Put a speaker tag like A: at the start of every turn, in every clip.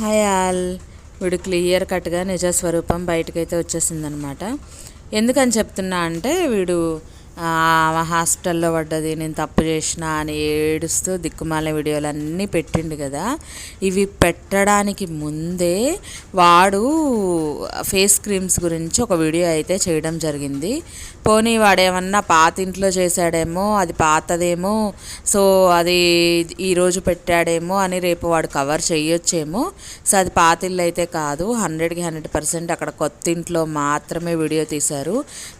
A: Hi all. వీడు clear కట్గా నిజ స్వరూపం బయటకైతే వచ్చేసిందనమాట. ఎందుకని చెప్తున్నా అంటే వీడు హాస్పిటల్లో పడ్డది నేను తప్పు చేసిన అని ఏడుస్తూ దిక్కుమాల వీడియోలు అన్నీ పెట్టిండు కదా. ఇవి పెట్టడానికి ముందే వాడు ఫేస్ క్రీమ్స్ గురించి ఒక వీడియో అయితే చేయడం జరిగింది. పోనీ వాడేమన్నా పాత ఇంట్లో చేశాడేమో అది పాతదేమో సో అది ఈరోజు పెట్టాడేమో అని రేపు వాడు కవర్ చేయొచ్చేమో సో అది పాత ఇల్లు అయితే కాదు హండ్రెడ్కి హండ్రెడ్ పర్సెంట్ అక్కడ కొత్త ఇంట్లో మాత్రమే వీడియో తీశారు.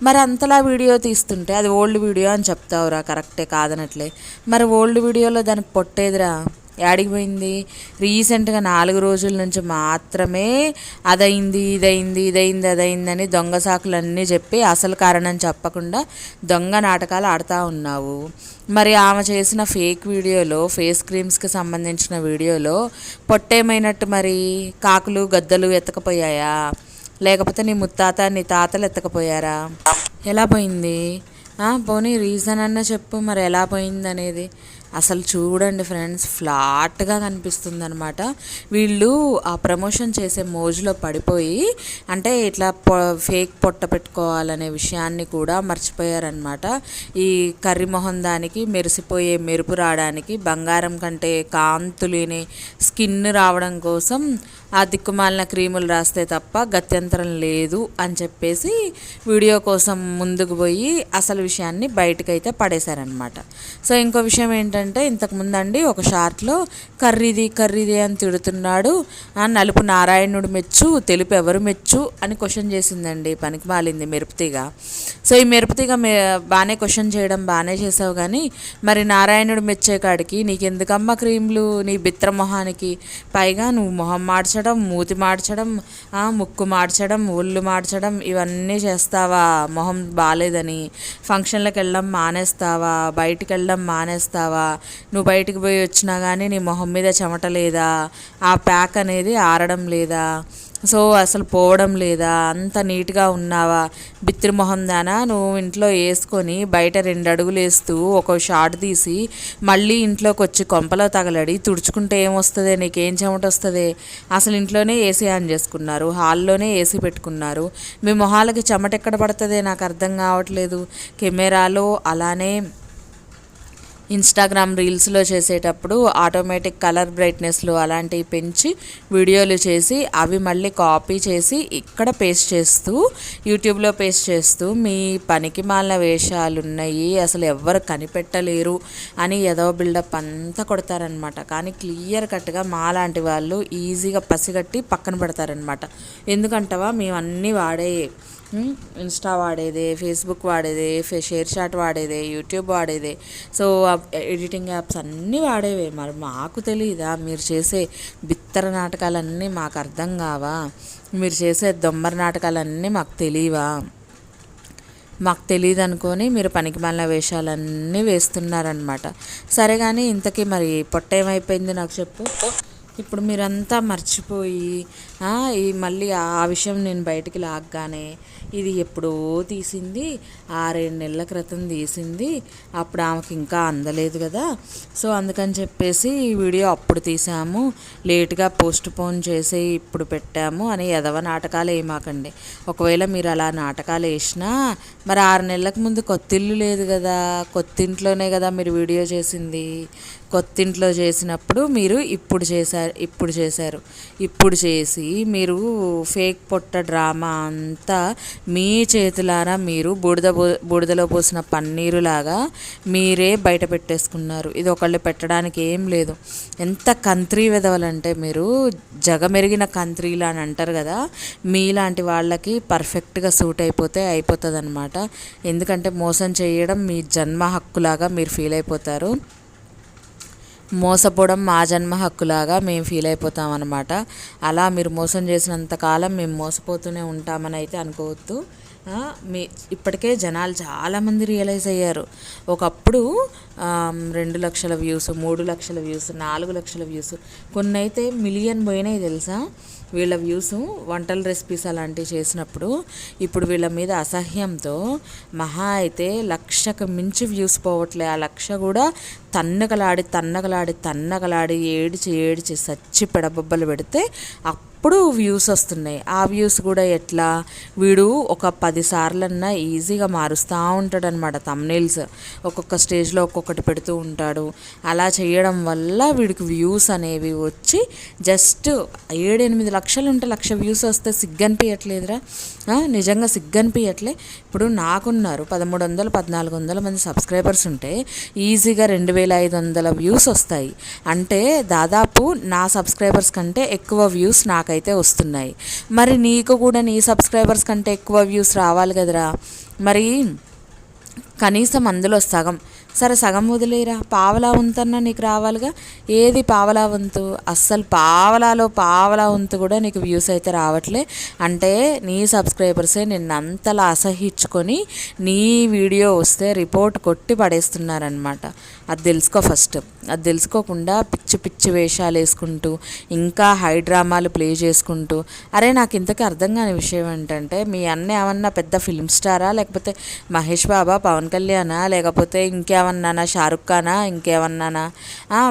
A: మరి అంతలా వీడియో తీస్తుంటే అది ఓల్డ్ వీడియో అని చెప్తావురా కరెక్టే కాదనట్లే. మరి ఓల్డ్ వీడియోలో దానికి పొట్టేదిరా? యాడికి పోయింది? రీసెంట్గా నాలుగు రోజుల నుంచి మాత్రమే అదైంది ఇదైంది ఇదైంది అదైందని అని దొంగ సాకులన్నీ చెప్పి అసలు కారణం చెప్పకుండా దొంగ నాటకాలు ఆడుతూ ఉన్నావు. మరి ఆమె చేసిన ఫేక్ వీడియోలో ఫేస్ క్రీమ్స్కి సంబంధించిన వీడియోలో పొట్టేమైనట్టు మరి? కాకులు గద్దలు ఎత్తకపోయాయా? లేకపోతే నీ ముత్తాత నీ తాతలు ఎత్తకపోయారా? ఎలా పోయింది? పోనీ రీజన్ అన్న చెప్పు మరి ఎలా పోయింది అనేది అసలు చూడండి ఫ్రెండ్స్ ఫ్లాట్గా కనిపిస్తుంది అనమాట వీళ్ళు ఆ ప్రమోషన్ చేసే మోజులో పడిపోయి అంటే ఇట్లా ఫేక్ పొట్ట పెట్టుకోవాలనే విషయాన్ని కూడా మర్చిపోయారనమాట ఈ కర్రీ మొహం దానికి మెరిసిపోయే మెరుపు రావడానికి బంగారం కంటే కాంతులేని స్కిన్ రావడం కోసం ఆ దిక్కుమాలిన క్రీములు రాస్తే తప్ప గత్యంతరం లేదు అని చెప్పేసి వీడియో కోసం ముందుకు పోయి అసలు విషయాన్ని బయటకైతే పడేశారనమాట సో ఇంకో విషయం ఏంటంటే ఇంతకుముందు అండి ఒక షార్ట్లో కర్రీది కర్రీది అని తిడుతున్నాడు. ఆ నలుపు నారాయణుడు మెచ్చు తెలుపు ఎవరు మెచ్చు అని క్వశ్చన్ చేసిందండి పనికి మాలింది మెరుపుతీగ. సో ఈ మెరుపుతీగ మే బాగానే క్వశ్చన్ చేయడం బాగానే చేసావు కానీ మరి నారాయణుడు మెచ్చే కాడికి నీకెందుకమ్మా క్రీమ్లు? నీ బిత్ర మొహానికి పైగా నువ్వు మొహం మార్చడం మూతి మార్చడం ముక్కు మార్చడం ఒళ్ళు మార్చడం ఇవన్నీ చేస్తావా? మొహం బాగాలేదని ఫంక్షన్లకు వెళ్ళడం మానేస్తావా? బయటికి వెళ్ళడం మానేస్తావా? నువ్వు బయటికి పోయి వచ్చినా కానీ నీ మొహం మీద చెమట లేదా? ఆ ప్యాక్ అనేది ఆరడం లేదా? సో అసలు పోవడం లేదా? అంత నీట్గా ఉన్నావా? బిత్తిరి మొహం దానా? నువ్వు ఇంట్లో వేసుకొని బయట రెండు అడుగులు వేస్తూ ఒక షార్ట్ తీసి మళ్ళీ ఇంట్లోకి వచ్చి కొంపలో తగలడి తుడుచుకుంటే ఏమొస్తుంది? నీకేం చెమట వస్తుంది అసలు ఇంట్లోనే ఏసీ ఆన్ చేసుకున్నారు హాల్లోనే ఏసీ పెట్టుకున్నారు. మీ మొహాలకి చెమట ఎక్కడ పడుతుంది? నాకు అర్థం కావట్లేదు. కెమెరాలో అలానే ఇన్స్టాగ్రామ్ రీల్స్లో చేసేటప్పుడు ఆటోమేటిక్ కలర్ బ్రైట్నెస్లు అలాంటివి పెంచి వీడియోలు చేసి అవి మళ్ళీ కాపీ చేసి ఇక్కడ పేస్ట్ చేస్తూ యూట్యూబ్లో పేస్ట్ చేస్తూ మీ పనికి మాలిన వేషాలు ఉన్నాయి అసలు ఎవరు కనిపెట్టలేరు అని ఏదో బిల్డప్ అంతా కొడతారనమాట కానీ క్లియర్ కట్గా మాలాంటి వాళ్ళు ఈజీగా పసిగట్టి పక్కన పెడతారనమాట ఎందుకంటవా మేము అన్నీ వాడే ఇన్స్టా వాడేదే ఫేస్బుక్ వాడేదే ఫే షేర్ చాట్ వాడేదే యూట్యూబ్ వాడేదే. సో ఎడిటింగ్ యాప్స్ అన్నీ వాడేవే. మరి మాకు తెలియదా మీరు చేసే బిత్తర నాటకాలన్నీ మాకు అర్థం కావా? మీరు చేసే దొమ్మర నాటకాలన్నీ మాకు తెలియవా మాకు తెలియదు అనుకొని మీరు పనికి మాలిన వేషాలన్నీ వేస్తున్నారనమాట సరే కానీ ఇంతకీ మరి పొట్ట ఏమైపోయింది నాకు చెప్పు. ఇప్పుడు మీరంతా మర్చిపోయి ఈ మళ్ళీ ఆ విషయం నేను బయటికి లాగ్గానే ఇది ఎప్పుడో తీసింది ఆరేడు నెలల క్రితం తీసింది అప్పుడు ఆమెకి ఇంకా అందలేదు కదా. సో అందుకని చెప్పేసి ఈ వీడియో అప్పుడు తీసాము లేట్గా పోస్ట్ పోన్ చేసి ఇప్పుడు పెట్టాము అని ఎదవ నాటకాలు వేయమాకండి ఒకవేళ మీరు అలా నాటకాలు వేసినా మరి ఆరు నెలలకు ముందు కొత్తిల్లు లేదు కదా కొత్తింట్లోనే కదా మీరు వీడియో చేసింది. కొత్తింట్లో చేసినప్పుడు మీరు ఇప్పుడు చేశారు ఇప్పుడు చేశారు ఇప్పుడు చేసి మీరు ఫేక్ పొట్ట డ్రామా అంతా మీ చేతులారా మీరు బూడిద పో- బూడిదలో పోసిన పన్నీరులాగా మీరే బయట పెట్టేసుకున్నారు. ఇది ఒకళ్ళు పెట్టడానికి ఏం లేదు. ఎంత కంత్రీ వెదవలంటే మీరు జగమెరిగిన కంత్రీలు అని అంటారు కదా మీలాంటి వాళ్ళకి పర్ఫెక్ట్గా సూట్ అయిపోతే అయిపోతుంది అనమాట ఎందుకంటే మోసం చేయడం మీ జన్మ హక్కులాగా మీరు ఫీల్ అయిపోతారు. మోసపోవడం మా జన్మ హక్కులాగా మేము ఫీల్ అయిపోతాం అనమాట అలా మీరు మోసం చేసినంత కాలం మేము మోసపోతూనే ఉంటామని అయితే అనుకోవద్దు. మీ ఇప్పటికే జనాలు చాలామంది రియలైజ్ అయ్యారు. ఒకప్పుడు రెండు లక్షల వ్యూస్ మూడు లక్షల వ్యూస్ నాలుగు లక్షల వ్యూస్ కొన్ని అయితే మిలియన్ పోయినాయి తెలుసా? వీళ్ళ వ్యూస్ వంటల రెసిపీస్ అలాంటివి చేసినప్పుడు ఇప్పుడు వీళ్ళ మీద అసహ్యంతో మహా అయితే లక్షకు మించి వ్యూస్ పోవట్లే. ఆ లక్ష కూడా తన్నగలాడి తన్నగలాడి తన్నగలాడి ఏడిచి ఏడిచి సచ్చి పెడబొబ్బలు పెడితే అప్పుడు వ్యూస్ వస్తున్నాయి. ఆ వ్యూస్ కూడా ఎట్లా? వీడు ఒక పదిసార్లన్నా ఈజీగా మారుస్తూ ఉంటాడు అనమాట తమ్నీల్స్ ఒక్కొక్క స్టేజ్లో ఒక్కొక్కటి పెడుతూ ఉంటాడు. అలా చేయడం వల్ల వీడికి వ్యూస్ అనేవి వచ్చి జస్ట్ ఏడెనిమిది లక్షలు ఉంటే లక్ష వ్యూస్ వస్తే సిగ్గనిపించట్లేదురా నిజంగా సిగ్గనిపించట్లే ఇప్పుడు నాకున్నారు పదమూడు వందలు పద్నాలుగు వందల మంది సబ్స్క్రైబర్స్ ఉంటే ఈజీగా రెండు వేల ఐదు వందల వ్యూస్ వస్తాయి. అంటే దాదాపు నా సబ్స్క్రైబర్స్ కంటే ఎక్కువ వ్యూస్ నాకైతే అయితే వస్తున్నాయి. మరి నీకు కూడా నీ సబ్స్క్రైబర్స్ కంటే ఎక్కువ వ్యూస్ రావాలి కదరా? మరి కనీసం అందులో సగం. సరే సగం వదిలేరా పావలా వంతన్నా నీకు రావాలిగా? ఏది పావలా వంతు? అస్సలు పావలాలో పావలా వంతు కూడా నీకు వ్యూస్ అయితే రావట్లే. అంటే నీ సబ్స్క్రైబర్సే నిన్నంతలా అసహించుకొని నీ వీడియో వస్తే రిపోర్ట్ కొట్టి పడేస్తున్నారనమాట అది తెలుసుకో ఫస్ట్. అది తెలుసుకోకుండా పిచ్చి పిచ్చి వేషాలు వేసుకుంటూ ఇంకా హై డ్రామాలు ప్లే చేసుకుంటూ. అరే నాకు ఇంతకీ అర్థం కాని విషయం ఏంటంటే మీ అన్న ఏమన్నా పెద్ద ఫిల్మ్ స్టారా? లేకపోతే మహేష్ బాబా పవన్ కళ్యాణా? లేకపోతే ఇంకేమన్నానా? షారుఖ్ ఖానా? ఇంకేమన్నానా?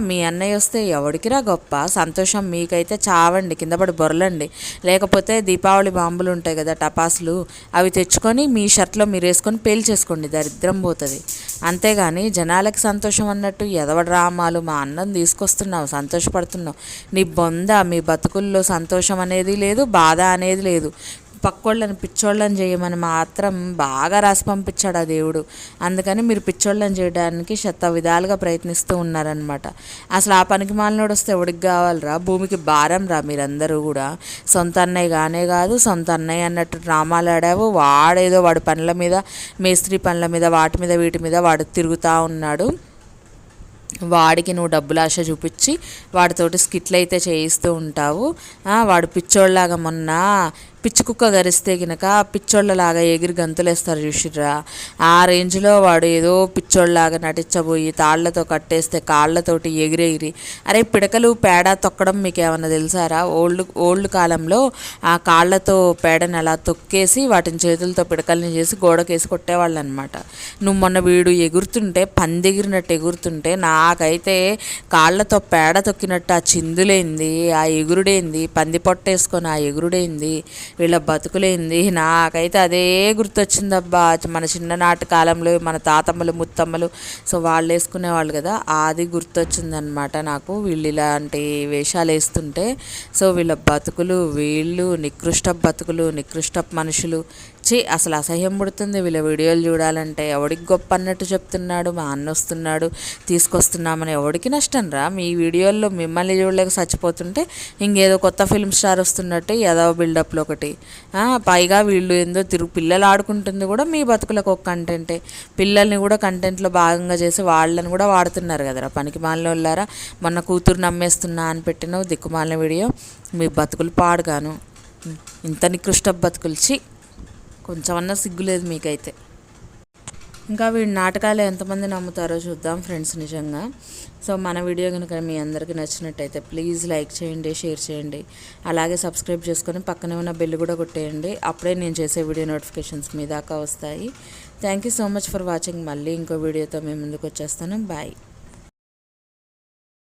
A: మీ అన్నయ్య వస్తే ఎవడికిరా గొప్ప? సంతోషం మీకైతే చావండి కింద పడి బొరలండి లేకపోతే దీపావళి బాంబులు ఉంటాయి కదా టపాసులు అవి తెచ్చుకొని మీ షర్ట్లో మీరు వేసుకొని పేల్చేసుకోండి దరిద్రం పోతుంది. అంతేగాని జనాలకి సంతోషం అన్నట్టు ఎదవడు రామాలు మా అన్నం తీసుకొస్తున్నావు సంతోషపడుతున్నావు. నీ బొంద మీ బతుకుల్లో సంతోషం అనేది లేదు బాధ అనేది లేదు. పక్కోళ్ళని పిచ్చోళ్ళని చేయమని మాత్రం బాగా రాసి పంపించాడు ఆ దేవుడు. అందుకని మీరు పిచ్చోళ్ళని చేయడానికి శత విధాలుగా ప్రయత్నిస్తూ ఉన్నారనమాట అసలు ఆ పనికి మాలినోడు వస్తే ఎవడికి కావాలరా? భూమికి భారం రా మీరందరూ కూడా. సొంత అన్నయ్య కానే కాదు సొంత అన్నయ్య అన్నట్టు డ్రామాలు ఆడావు. వాడేదో వాడి పనుల మీద మేస్త్రి పనుల మీద వాటి మీద వీటి మీద వాడు తిరుగుతూ ఉన్నాడు. వాడికి నువ్వు డబ్బులు ఆశ చూపించి వాడితోటి స్కిట్లు అయితే చేయిస్తూ ఉంటావు. వాడు పిచ్చోళ్ళలాగా మొన్న పిచ్చి కుక్క గరిస్తే గినక పిచ్చోళ్ళలాగా ఎగిరి గంతులేస్తారు చూసిర్రా. ఆ రేంజ్లో వాడు ఏదో పిచ్చోళ్ళలాగా నటించబోయి తాళ్ళతో కట్టేస్తే కాళ్ళతోటి ఎగిరెగిరి అరే పిడకలు పేడ తొక్కడం మీకు ఏమన్నా తెలుసారా? ఓల్డ్ ఓల్డ్ కాలంలో ఆ కాళ్ళతో పేడని అలా తొక్కేసి వాటిని చేతులతో పిడకల్ని చేసి గోడకేసి కొట్టేవాళ్ళు అనమాట నువ్వు మొన్న వీడు ఎగురుతుంటే పందెగిరినట్టు ఎగురుతుంటే నాకైతే కాళ్ళతో పేడ తొక్కినట్టు ఆ చిందులేంది ఆ ఎగురుడేంది పంది పొట్టేసుకొని ఆ ఎగురుడేంది వీళ్ళ బతుకులేంది నాకైతే అదే గుర్తొచ్చిందబ్బా. మన చిన్ననాటి కాలంలో మన తాతమ్మలు ముత్తమ్మలు సో వాళ్ళు వేసుకునేవాళ్ళు కదా అది గుర్తొచ్చిందనమాట నాకు. వీళ్ళు ఇలాంటి వేషాలు వేస్తుంటే సో వీళ్ళ బతుకులు వీళ్ళు నికృష్ట బతుకులు నికృష్ట మనుషులు చి అసలు అసహ్యం పుడుతుంది. వీళ్ళ వీడియోలు చూడాలంటే ఎవడికి గొప్ప అన్నట్టు చెప్తున్నాడు మా అన్న వస్తున్నాడు తీసుకొస్తున్నామని ఎవడికి నష్టం రా? మీ వీడియోల్లో మిమ్మల్ని చూడలేక చచ్చిపోతుంటే ఇంకేదో కొత్త ఫిల్మ్ స్టార్ వస్తున్నట్టు ఏదో బిల్డప్లో ఒకటి. పైగా వీళ్ళు ఏందో తిరుగు పిల్లలు ఆడుకుంటుంది కూడా మీ బతుకులకు ఒక కంటెంటే పిల్లల్ని కూడా కంటెంట్లో భాగంగా చేసి వాళ్ళని కూడా వాడుతున్నారు కదరా పనికి మాలిన వాళ్ళారా? మొన్న కూతురు నమ్మేస్తున్నా అని పెట్టిన దిక్కుమాలిన వీడియో మీ బతుకులు పాడుగాను. ఇంత నికృష్ట బతుకులు చి కొంచెమన్నా సిగ్గులేదు మీకైతే. ఇంకా వీడి నాటకాలు ఎంతమంది నమ్ముతారో చూద్దాం ఫ్రెండ్స్ నిజంగా. సో మన వీడియో కనుక మీ అందరికీ నచ్చినట్టయితే ప్లీజ్ లైక్ చేయండి షేర్ చేయండి. అలాగే సబ్స్క్రైబ్ చేసుకొని పక్కనే ఉన్న బెల్ కూడా కొట్టేయండి. అప్పుడే నేను చేసే వీడియో నోటిఫికేషన్స్ మీ దాకా వస్తాయి. Thank you so much for watching. మళ్ళీ ఇంకో వీడియోతో మేము ముందుకు వచ్చేస్తాను. బాయ్.